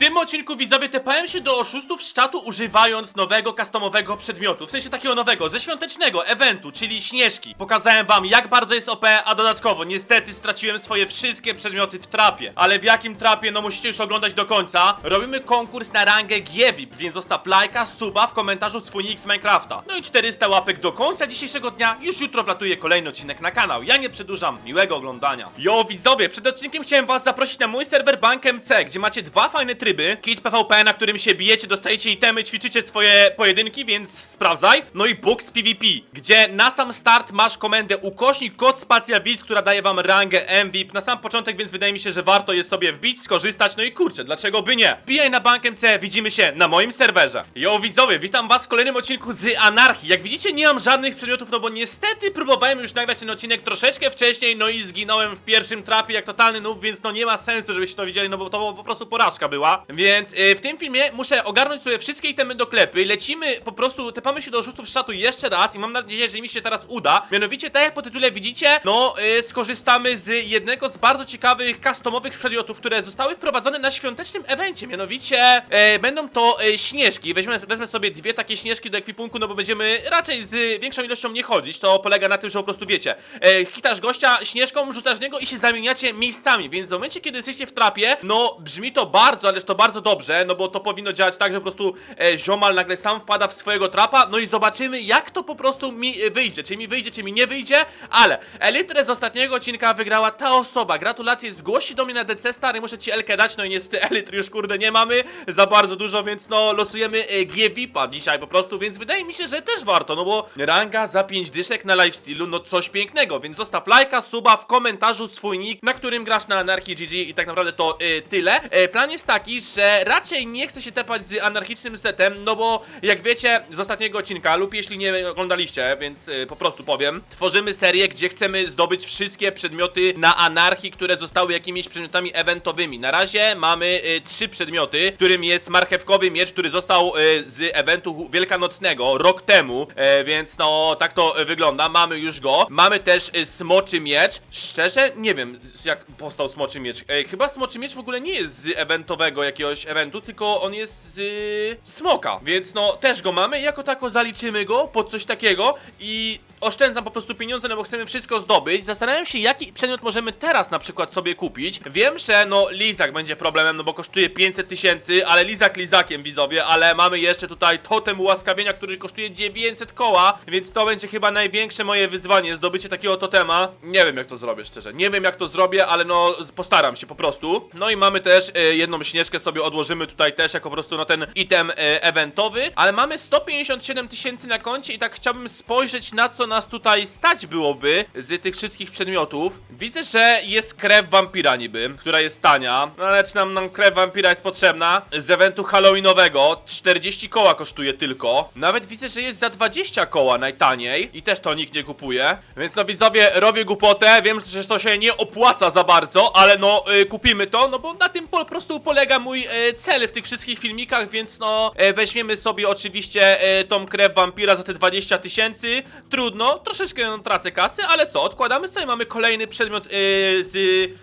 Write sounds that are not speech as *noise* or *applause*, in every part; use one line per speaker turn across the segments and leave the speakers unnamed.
tym odcinku widzowie tepałem się do oszustów z czatu używając nowego customowego przedmiotu, w sensie takiego nowego, ze świątecznego eventu, czyli śnieżki. Pokazałem wam jak bardzo jest OP, a dodatkowo niestety straciłem swoje wszystkie przedmioty w trapie. Ale w jakim trapie, no musicie już oglądać do końca. Robimy konkurs na rangę Giewip, więc zostaw lajka, suba w komentarzu swój nick z Minecrafta. No i 400 łapek do końca dzisiejszego dnia, już jutro wlatuje kolejny odcinek na kanał. Ja nie przedłużam, miłego oglądania. Jo widzowie, przed odcinkiem chciałem was zaprosić na mój serwer Bank MC, gdzie macie dwa fajne tryby. Kit PvP, na którym się bijecie, dostajecie itemy, ćwiczycie swoje pojedynki, więc sprawdzaj. No i Books PvP, gdzie na sam start masz komendę ukośnik kod spacja widz, która daje wam rangę MVP na sam początek, więc wydaje mi się, że warto jest sobie wbić, skorzystać, no i kurczę, dlaczego by nie? Bijaj na Bank MC, widzimy się na moim serwerze. Jo widzowie, witam was w kolejnym odcinku z Anarchii. Jak widzicie, nie mam żadnych przedmiotów, no bo niestety próbowałem już nagrać ten odcinek troszeczkę wcześniej, no i zginąłem w pierwszym trapie jak totalny noob, więc no nie ma sensu, żebyście to widzieli, no bo to po prostu porażka była. Więc y, w tym filmie muszę ogarnąć sobie wszystkie itemy do klepy, lecimy po prostu, tepamy się do oszustów z czatu jeszcze raz i mam nadzieję, że mi się teraz uda. Mianowicie, tak jak po tytule widzicie, no y, skorzystamy z jednego z bardzo ciekawych customowych przedmiotów, które zostały wprowadzone na świątecznym evencie, mianowicie y, będą to y, śnieżki. Weźmę, wezmę sobie dwie takie śnieżki do ekwipunku, no bo będziemy raczej z większą ilością nie chodzić, to polega na tym, że po prostu wiecie, e, hitasz gościa śnieżką, rzucasz niego i się zamieniacie miejscami, więc w momencie, kiedy jesteście w trapie, no brzmi to bardzo, ależ to bardzo dobrze, no bo to powinno działać tak, że po prostu e, ziomal nagle sam wpada w swojego trapa, no i zobaczymy, jak to po prostu mi e, wyjdzie, czy mi wyjdzie, czy mi nie wyjdzie, ale elitrę z ostatniego odcinka wygrała ta osoba, gratulacje, zgłoś się do mnie na DC, stary, muszę ci Elkę dać, no i niestety *laughs* elitry już kurde nie mamy za bardzo dużo, więc no losujemy e, G-VIPa dzisiaj po prostu, więc wydaje mi się, że też warto, no bo ranga za 5 dyszek na lifestylu, no coś pięknego, więc zostaw lajka, suba, w komentarzu swój nick, na którym grasz na Anarchii GG i tak naprawdę to y, tyle. E, plan jest taki, że raczej nie chcę się tepać z anarchicznym setem, no bo jak wiecie z ostatniego odcinka, lub jeśli nie oglądaliście, więc y, po prostu powiem, tworzymy serię, gdzie chcemy zdobyć wszystkie przedmioty na anarchii, które zostały jakimiś przedmiotami eventowymi. Na razie mamy y, trzy przedmioty, którym jest marchewkowy miecz, który został y, z eventu wielkanocnego rok temu, e, więc no tak to wygląda. Mamy już go. Mamy też y, smoczy miecz. Szczerze nie wiem jak powstał smoczy miecz. E, chyba smoczy miecz w ogóle nie jest z eventowego jakiegoś eventu, tylko on jest z y, smoka, więc no też go mamy. Jako tako zaliczymy go pod coś takiego i oszczędzam po prostu pieniądze, no bo chcemy wszystko zdobyć. Zastanawiam się, jaki przedmiot możemy teraz na przykład sobie kupić. Wiem, że no lizak będzie problemem, no bo kosztuje 500 tysięcy, ale lizak lizakiem widzowie, ale mamy jeszcze tutaj totem ułaskawienia, który kosztuje 900 koła, więc to będzie chyba największe moje wyzwanie, zdobycie takiego totema. Nie wiem jak to zrobię szczerze, nie wiem jak to zrobię, ale no postaram się po prostu. No i mamy też e, jedną śnieżkę sobie odłożymy tutaj też jako po prostu no ten item e, eventowy, ale mamy 157 tysięcy na koncie i tak chciałbym spojrzeć na co nas tutaj stać byłoby z tych wszystkich przedmiotów. Widzę, że jest krew wampira niby, która jest tania, no ale czy nam, nam krew wampira jest potrzebna? Z eventu halloweenowego 40 koła kosztuje tylko. Nawet widzę, że jest za 20 koła najtaniej i też to nikt nie kupuje. Więc no widzowie, robię głupotę, wiem, że to się nie opłaca za bardzo, ale no y, kupimy to, no bo na tym po prostu polega mój y, cel w tych wszystkich filmikach, więc no y, weźmiemy sobie oczywiście y, tą krew wampira za te 20 tysięcy. Trudno, troszeczkę no, tracę kasy, ale co, odkładamy sobie, mamy kolejny przedmiot y, z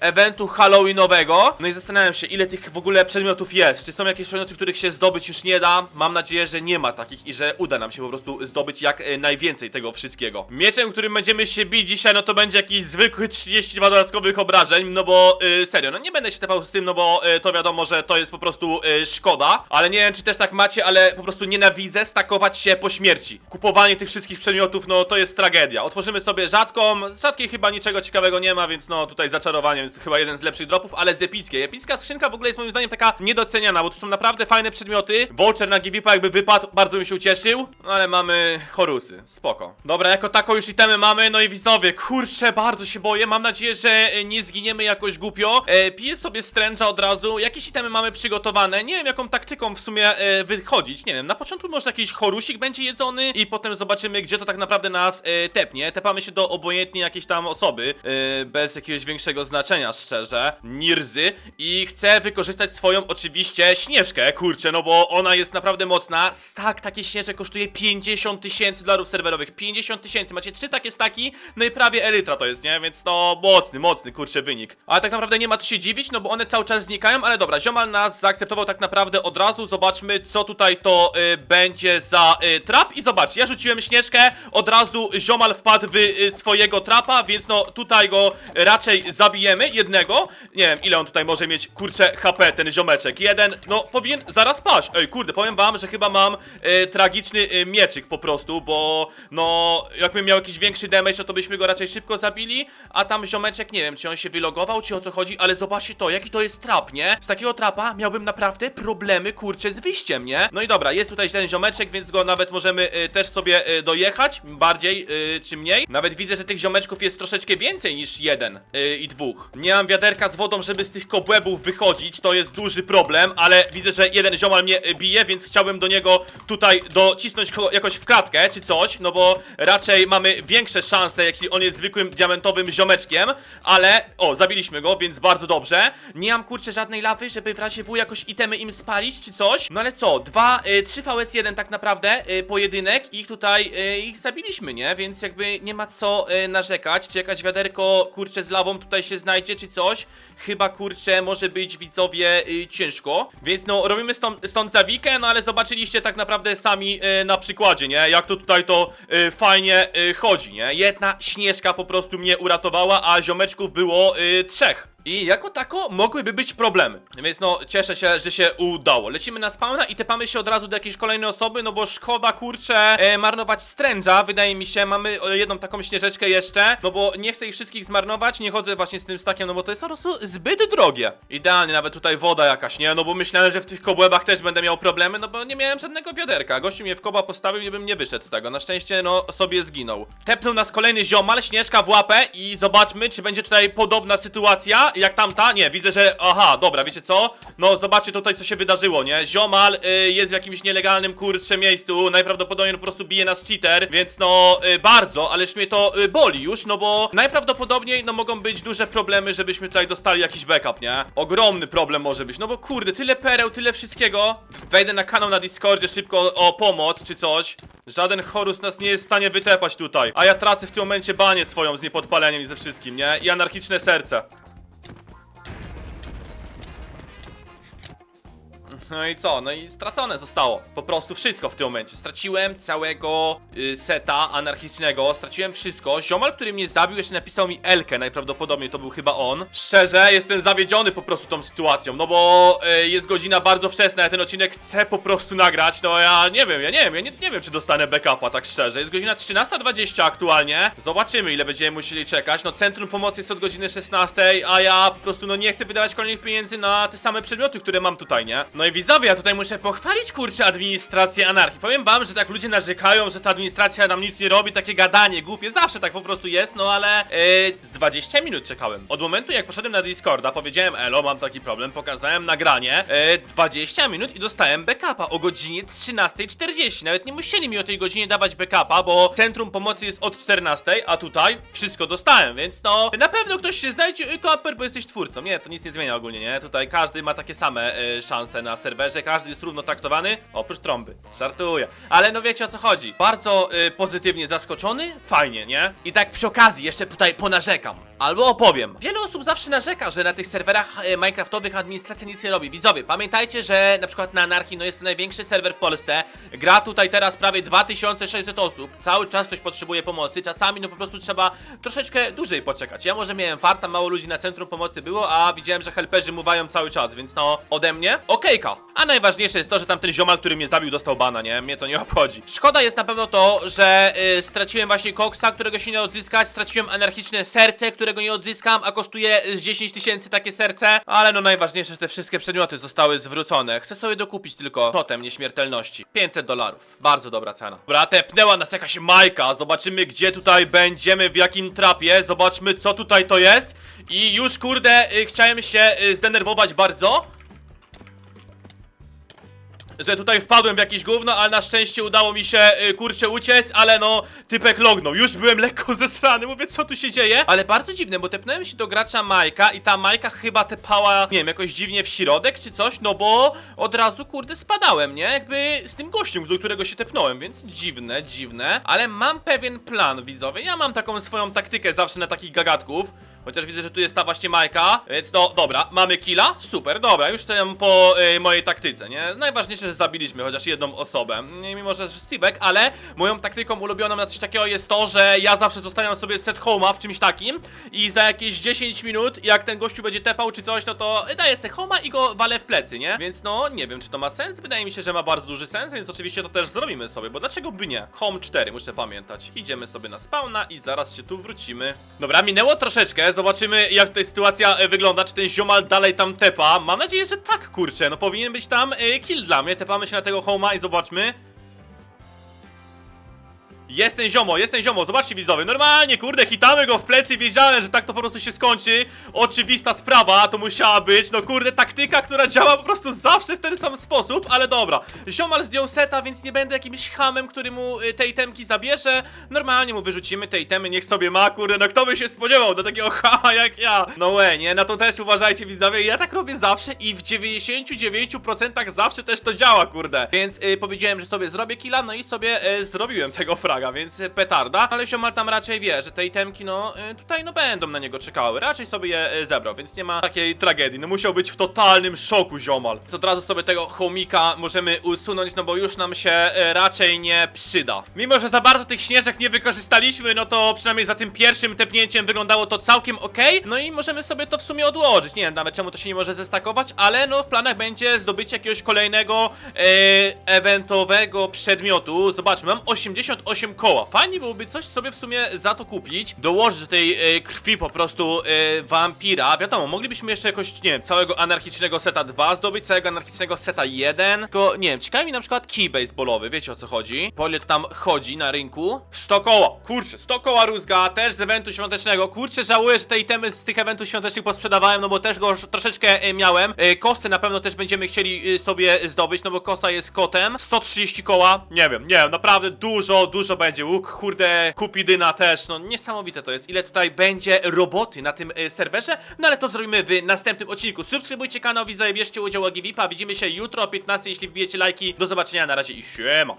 eventu halloweenowego. No i zastanawiam się, ile tych w ogóle przedmiotów jest. Czy są jakieś przedmioty, których się zdobyć już nie da? Mam nadzieję, że nie ma takich i że uda nam się po prostu zdobyć jak y, najwięcej tego wszystkiego. Mieczem, którym będziemy się bić dzisiaj, no to będzie jakiś zwykły 32 dodatkowych obrażeń, no bo y, serio, no nie będę się tepał z tym, no bo y, to wiadomo, że to jest po prostu y, szkoda, ale nie wiem, czy też tak macie, ale po prostu nienawidzę stakować się po śmierci. Kupowanie tych wszystkich przedmiotów, no to jest tragedia. Otworzymy sobie rzadką, z rzadkiej chyba niczego ciekawego nie ma, więc no tutaj zaczarowanie jest chyba jeden z lepszych dropów, ale z epickiej. Epicka skrzynka w ogóle jest moim zdaniem taka niedoceniana, bo to są naprawdę fajne przedmioty. Voucher na GVP jakby wypadł, bardzo bym się ucieszył, no ale mamy chorusy, spoko. Dobra, jako taką już itemy mamy, no i widzowie, kurczę, bardzo się boję, mam nadzieję, że e, nie zginiemy jakoś głupio. E, piję sobie stręża od razu, jakieś itemy mamy przygotowane, nie wiem jaką taktyką w sumie e, wychodzić, nie wiem, na początku może jakiś chorusik będzie jedzony i potem zobaczymy, gdzie to tak naprawdę nas nas y, tepnie. Tepamy się do obojętnie jakiejś tam osoby, y, bez jakiegoś większego znaczenia, szczerze. Nirzy. I chcę wykorzystać swoją, oczywiście, śnieżkę, kurczę, no bo ona jest naprawdę mocna. Stak takie śnieżek kosztuje 50 tysięcy dolarów serwerowych. 50 tysięcy. Macie trzy takie staki, no i prawie elytra to jest, nie? Więc no, mocny, mocny, kurczę, wynik. Ale tak naprawdę nie ma co się dziwić, no bo one cały czas znikają, ale dobra, ziomal nas zaakceptował tak naprawdę od razu. Zobaczmy, co tutaj to y, będzie za trap. I zobaczcie, ja rzuciłem śnieżkę, od razu ziomal wpadł w y, swojego trapa, więc no tutaj go raczej zabijemy. Jednego. Nie wiem, ile on tutaj może mieć, kurczę, HP, ten ziomeczek. Jeden, no powinien zaraz paść. Ej, kurde, powiem wam, że chyba mam y, tragiczny y, mieczyk po prostu, bo no, jakbym miał jakiś większy damage, no to byśmy go raczej szybko zabili, a tam ziomeczek, nie wiem, czy on się wylogował, czy o co chodzi, ale zobaczcie to, jaki to jest trap, nie? Z takiego trapa miałbym naprawdę problemy, kurczę, z wyjściem, nie? No i dobra, jest tutaj ten ziomeczek, więc go nawet możemy y, też sobie dojechać, bardziej y, czy mniej. Nawet widzę, że tych ziomeczków jest troszeczkę więcej niż jeden y, i dwóch. Nie mam wiaderka z wodą, żeby z tych kobłębów wychodzić, to jest duży problem, ale widzę, że jeden ziomal mnie y, bije, więc chciałbym do niego tutaj docisnąć ko- jakoś w klatkę, czy coś, no bo raczej mamy większe szanse, jeśli on jest zwykłym diamentowym ziomeczkiem, ale, o, zabiliśmy go, więc bardzo dobrze. Nie mam, kurczę, żadnej lawy, żeby w razie W jakoś itemy im spalić, czy coś. No ale co, dwa, y, trzy VS1 tak naprawdę, y, pojedynek, ich tutaj, ich zabiliśmy, nie? Więc jakby nie ma co y, narzekać, czy jakaś wiaderko, kurczę, z lawą tutaj się znajdzie, czy coś. Chyba, kurczę, może być, widzowie, y, ciężko. Więc no, robimy stąd, stąd zawikę, no ale zobaczyliście tak naprawdę sami y, na przykładzie, nie? Jak to tutaj to fajnie chodzi, nie? Jedna śnieżka po prostu mnie uratowała, a ziomeczków było trzech. I jako tako mogłyby być problemy. Więc no, cieszę się, że się udało. Lecimy na spawna i tepamy się od razu do jakiejś kolejnej osoby, no bo szkoda, kurczę, e, marnować stręża, wydaje mi się. Mamy e, jedną taką śnieżeczkę jeszcze, no bo nie chcę ich wszystkich zmarnować, nie chodzę właśnie z tym stakiem, no bo to jest po prostu zbyt drogie. Idealnie, nawet tutaj woda jakaś, nie? No bo myślałem, że w tych kobłębach też będę miał problemy, no bo nie miałem żadnego wiaderka. Gościu mnie w koba postawił, nie bym nie wyszedł z tego. Na szczęście, no, sobie zginął. Tepnął nas kolejny ziomal, śnieżka w łapę i zobaczmy, czy będzie tutaj podobna sytuacja jak tamta. Nie, widzę, że... Aha, dobra, wiecie co? No, zobaczcie tutaj, co się wydarzyło, nie? Ziomal y, jest w jakimś nielegalnym, kurczę, miejscu. Najprawdopodobniej po prostu bije nas cheater, więc no, y, bardzo, ależ mnie to y, boli już, no bo najprawdopodobniej, no, mogą być duże problemy, żebyśmy tutaj dostali jakiś backup, nie? Ogromny problem może być, no bo kurde, tyle pereł, tyle wszystkiego. Wejdę na kanał na Discordzie szybko o pomoc, czy coś. Żaden Horus nas nie jest w stanie wytepać tutaj. A ja tracę w tym momencie banię swoją z niepodpaleniem i ze wszystkim, nie? I anarchiczne serce. No i co? No i stracone zostało. Po prostu wszystko w tym momencie. Straciłem całego y, seta anarchicznego, straciłem wszystko. Ziomal, który mnie zabił, jeszcze napisał mi Elkę, najprawdopodobniej to był chyba on. Szczerze, jestem zawiedziony po prostu tą sytuacją, no bo y, jest godzina bardzo wczesna, ja ten odcinek chcę po prostu nagrać. No ja nie wiem, ja nie wiem, ja nie, nie wiem, czy dostanę backupa, tak szczerze. Jest godzina 13.20 aktualnie. Zobaczymy, ile będziemy musieli czekać. No centrum pomocy jest od godziny 16, a ja po prostu no nie chcę wydawać kolejnych pieniędzy na te same przedmioty, które mam tutaj, nie? No i widzowie, ja tutaj muszę pochwalić, kurczę, administrację anarchii. Powiem wam, że tak ludzie narzekają, że ta administracja nam nic nie robi, takie gadanie głupie, zawsze tak po prostu jest, no ale yy, z 20 minut czekałem. Od momentu, jak poszedłem na Discorda, powiedziałem, elo, mam taki problem, pokazałem nagranie, yy, 20 minut i dostałem backupa o godzinie 13.40. Nawet nie musieli mi o tej godzinie dawać backupa, bo centrum pomocy jest od 14, a tutaj wszystko dostałem, więc no, na pewno ktoś się znajdzie, yy, Kamper, bo jesteś twórcą. Nie, to nic nie zmienia ogólnie, nie? Tutaj każdy ma takie same yy, szanse na serwerze, każdy jest równo traktowany, oprócz trąby. Żartuję. Ale no wiecie o co chodzi. Bardzo yy, pozytywnie zaskoczony, fajnie, nie? I tak przy okazji jeszcze tutaj ponarzekam. Albo opowiem. Wiele osób zawsze narzeka, że na tych serwerach e, minecraftowych administracja nic nie robi. Widzowie, pamiętajcie, że na przykład na Anarchii, no jest to największy serwer w Polsce. Gra tutaj teraz prawie 2600 osób. Cały czas ktoś potrzebuje pomocy. Czasami no po prostu trzeba troszeczkę dłużej poczekać. Ja może miałem farta, mało ludzi na centrum pomocy było, a widziałem, że helperzy muwają cały czas, więc no ode mnie okejka. A najważniejsze jest to, że tamten ziomal, który mnie zabił, dostał bana, nie? Mnie to nie obchodzi. Szkoda jest na pewno to, że y, straciłem właśnie koksa, którego się nie odzyskać, straciłem anarchiczne serce, którego nie odzyskam, a kosztuje z 10 tysięcy takie serce. Ale no najważniejsze, że te wszystkie przedmioty zostały zwrócone. Chcę sobie dokupić tylko totem nieśmiertelności. 500 dolarów. Bardzo dobra cena. Dobra, tepnęła nas jakaś majka. Zobaczymy, gdzie tutaj będziemy, w jakim trapie. Zobaczmy, co tutaj to jest. I już, kurde, y, chciałem się y, zdenerwować bardzo. Że tutaj wpadłem w jakieś gówno, ale na szczęście udało mi się, y, kurczę, uciec, ale no, typek lognął. Już byłem lekko *laughs* zesrany, mówię, co tu się dzieje? Ale bardzo dziwne, bo tepnąłem się do gracza Majka i ta Majka chyba tepała, nie wiem, jakoś dziwnie w środek czy coś, no bo od razu, kurde, spadałem, nie? Jakby z tym gościem, do którego się tepnąłem, więc dziwne, dziwne. Ale mam pewien plan, widzowie. Ja mam taką swoją taktykę zawsze na takich gagatków. Chociaż widzę, że tu jest ta właśnie Majka, więc no dobra, mamy killa, super, dobra, już jestem po y, mojej taktyce, nie? Najważniejsze, że zabiliśmy chociaż jedną osobę, nie, mimo że Steve'ek, ale moją taktyką ulubioną na coś takiego jest to, że ja zawsze zostawiam sobie set home'a w czymś takim i za jakieś 10 minut, jak ten gościu będzie tepał czy coś, no to daję set home'a i go walę w plecy, nie? Więc no, nie wiem, czy to ma sens, wydaje mi się, że ma bardzo duży sens, więc oczywiście to też zrobimy sobie, bo dlaczego by nie? Home 4, muszę pamiętać. Idziemy sobie na spawna i zaraz się tu wrócimy. Dobra, minęło troszeczkę, zobaczymy jak tutaj sytuacja e, wygląda, czy ten ziomal dalej tam tepa. Mam nadzieję, że tak, kurczę, no powinien być tam e, kill dla mnie. Tepamy się na tego homa i zobaczmy. Jest ten ziomo, jest ten ziomo, zobaczcie widzowie, normalnie, kurde, hitamy go w plecy, wiedziałem, że tak to po prostu się skończy. Oczywista sprawa, to musiała być, no kurde, taktyka, która działa po prostu zawsze w ten sam sposób, ale dobra. Ziomal zdjął seta, więc nie będę jakimś hamem, który mu y, te itemki zabierze. Normalnie mu wyrzucimy te itemy, niech sobie ma, kurde, no kto by się spodziewał do takiego *laughs* hama jak ja? No łe, nie, na to też uważajcie widzowie, ja tak robię zawsze i w 99% zawsze też to działa, kurde. Więc y, powiedziałem, że sobie zrobię killa, no i sobie y, zrobiłem tego fraga, więc y, petarda Ale ziomal tam raczej wie, że te itemki, no y, tutaj no będą na niego czekały. Raczej sobie je y, zebrał, więc nie ma takiej tragedii. No musiał być w totalnym szoku ziomal. Więc od razu sobie tego chomika możemy usunąć, no bo już nam się raczej nie przyda. Mimo, że za bardzo tych śnieżek nie wykorzystaliśmy, no to przynajmniej za tym pierwszym tepnięciem wyglądało to całkiem ok No i możemy sobie to w sumie odłożyć, nie wiem nawet czemu to się nie może zestakować Ale no w planach będzie zdobycie jakiegoś kolejnego eventowego przedmiotu. Zobaczmy, mam 88 koła Fajnie byłoby coś sobie w sumie za to kupić Dołożyć do tej y, krwi po prostu y, wampira. Wiadomo, moglibyśmy jeszcze jakoś, nie wiem, całego anarchicznego seta 2 zdobyć Całego anarchicznego seta 1 Tylko, nie wiem, ciekawi mi na przykład key baseballowy, wiecie o co chodzi? Po ile to tam chodzi na rynku. 100 koła, kurczę, 100 koła rózga Też z eventu świątecznego. Kurczę, żałuję, że te itemy z tych eventów świątecznych posprzedawałem No bo też go troszeczkę y, miałem. Y, Kosty na pewno też będziemy chcieli y, sobie zdobyć No bo kosa jest kotem. 130 koła, nie wiem, nie wiem, naprawdę dużo, dużo będzie Łuk, kurde, kupidyna też No niesamowite to jest, ile tutaj będzie roboty na tym y, serwerze? No ale to zrobimy w następnym odcinku. Subskrybujcie kanał, widzowie, bierzcie udział w Widzimy się jutro o 15, jeśli wbijecie lajki. Do zobaczenia, na razie i siema